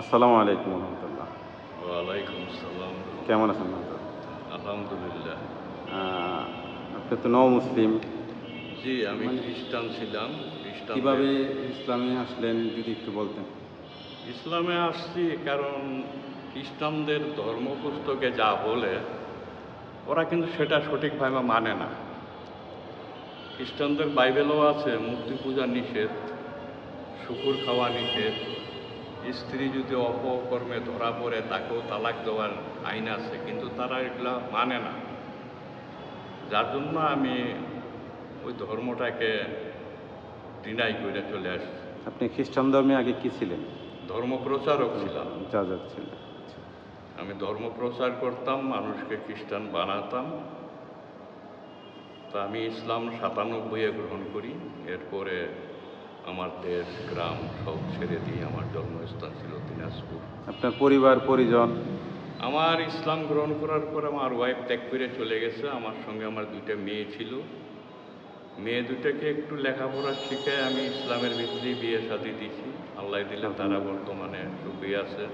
আসসালামু আলাইকুম রহমতুল্লাহ। ওয়ালাইকুম আসসালাম। কেমন আছেন আলহামদুলিল্লাহ। আপনি তো নও মুসলিম। জি আমি খ্রিস্টান ছিলাম খ্রিস্টান কীভাবে ইসলামে আসলেন যদি একটু বলতেন? ইসলামে আসছি কারণ খ্রিস্টানদের ধর্মপুস্তকে যা বলে ওরা কিন্তু সেটা সঠিকভাবে মানে না। খ্রিস্টানদের বাইবেলও আছে মূর্তি পূজা নিষেধ শুকুর খাওয়া নিষেধ স্ত্রী যদি অপকর্মে ধরা পড়ে তাকেও তালাক দেওয়ার আইন আছে কিন্তু তারা এগুলা মানে না। যার জন্য আমি ওই ধর্মটাকে ডিনাই করে চলে আসছি। আপনি খ্রিস্টান ধর্মে আগে কি ছিলেন? ধর্ম প্রচারক ছিলাম। যাজক ছিলেন। আমি ধর্ম প্রচার করতাম মানুষকে খ্রিস্টান বানাতাম। তা আমি ইসলাম সাতানব্বইয়ে গ্রহণ করি। এরপরে আমার দেশ গ্রাম সব ছেড়ে দিয়ে আমার জন্মস্থান ছিল দিনাজপুর। আপনার পরিবার পরিজন? আমার ইসলাম গ্রহণ করার পর আমার ওয়াইফ ত্যাগ করে চলে গেছে। আমার সঙ্গে আমার দুইটা মেয়ে ছিল। মেয়ে দুটাকে একটু লেখাপড়া শিখে আমি ইসলামের ভিতরেই বিয়ে শাদি দিছি আল্লাহ দিলে তারা বর্তমানে সুখী আছে।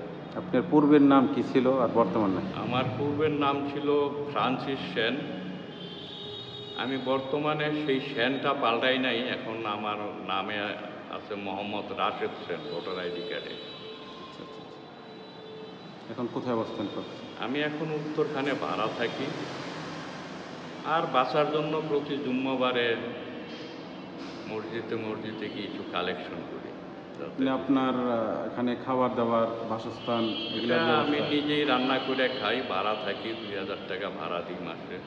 আপনার পূর্বের নাম কি ছিল আর বর্তমান নাম? আমার পূর্বের নাম ছিল ফ্রান্সিস সেন। আমি বর্তমানে সেই সেনটা পাল্টাই নাই এখন আমার নামে আছে মোহাম্মদ রাশেদ সেন ভোটার আইডি কার্ডে। আচ্ছা, আচ্ছা, আচ্ছা। এখন কোথায় অবস্থান করছেন? আমি এখন উত্তরখানে ভাড়া থাকি। আর বাঁচার জন্য প্রতি জুম্মাবারে মসজিদে মসজিদে কিছু কালেকশন করি। যাতে- আপনার এখানে খাবার দাবার বাসস্থান আমি নিজেই রান্না করে খাই ভাড়া থাকি দুই হাজার টাকা ভাড়া দিই মাসে।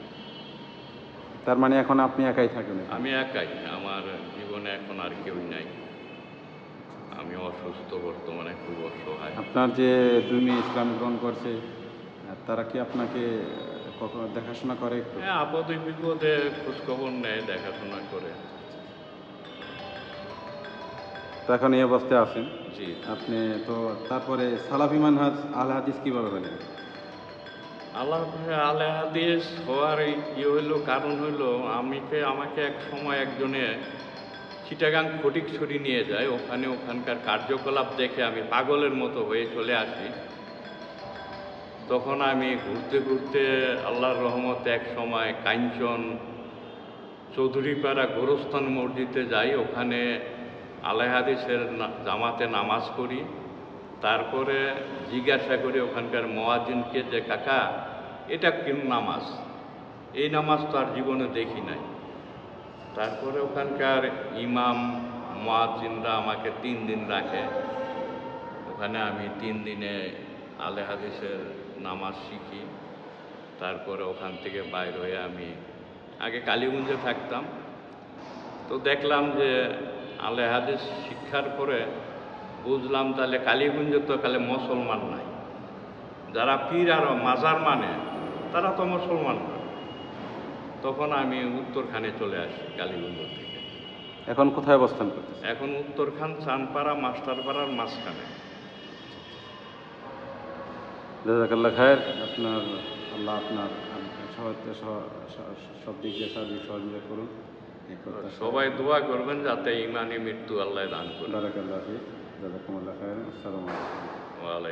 তার মানে এখন আপনি একাই থাকেন আমি একাই আমার জীবনে এখন আর কেউ নাই। আমি অসুস্থ বর্তমানে খুব অসহায়। আপনার যে দুই মেয়ে ইসলাম গ্রহণ করছে তারা কি আপনাকে কখনো দেখাশোনা করে হ্যাঁ আপদে বিপদে খোঁজখবর নেয় দেখাশোনা করে। তো এখন এই অবস্থায় আছেন? জি। আপনি তো তারপরে সালাফি মানহাজ আল হাদিস কীভাবে হলেন আল্লাহ আলে হাদিস হওয়ার ইয়ে হইল, কারণ হইল আমিকে আমাকে এক সময় একজনে চিটাগাং ফটিকছড়ি নিয়ে যায়, ওখানে ওখানকার কার্যকলাপ দেখে আমি পাগলের মতো হয়ে চলে আসি। তখন আমি ঘুরতে ঘুরতে আল্লাহর রহমতে এক সময় কাঞ্চন চৌধুরীপাড়া গোরস্থান মসজিদে যাই, ওখানে আলেহাদিসের জামাতে নামাজ করি তারপরে জিজ্ঞাসা করি ওখানকার মোয়াজিনকে যে, কাকা, এটা কোন নামাজ? এই নামাজ তো আর জীবনে দেখি নাই। তারপরে ওখানকার ইমাম মোয়াজিনরা আমাকে তিন দিন রাখে। ওখানে আমি তিন দিনে আলে হাদিসের নামাজ শিখি। তারপরে ওখান থেকে বাইর হয়ে আমি আগে কালীগঞ্জে থাকতাম। তো দেখলাম যে আলে হাদিস শিক্ষার পরে বুঝলাম তাহলে কালীগঞ্জে তো তাহলে মুসলমান নাই। যারা পীর আর মাজার মানে তারা তো মুসলমান না। তখন আমি উত্তরখানে চলে আসি কালীগঞ্জ থেকে। এখন কোথায় অবস্থান করতেছেন? এখন উত্তরখান চানপাড়া মাস্টারপাড়ার মাঝখানে। জাজাকাল্লাহ খায়ের আপনার আল্লাহ আপনার সব দিক দিয়ে সার্বিক সহযোগিতা করুন। সবাই দোয়া করবেন যাতে ইমানি মৃত্যু আল্লাহ দান করে বারাকাল্লাহ ফিক জাজাকুমুল্লাহ খায়ের আসসালামু আলাইকুম ওয়ালাইকুম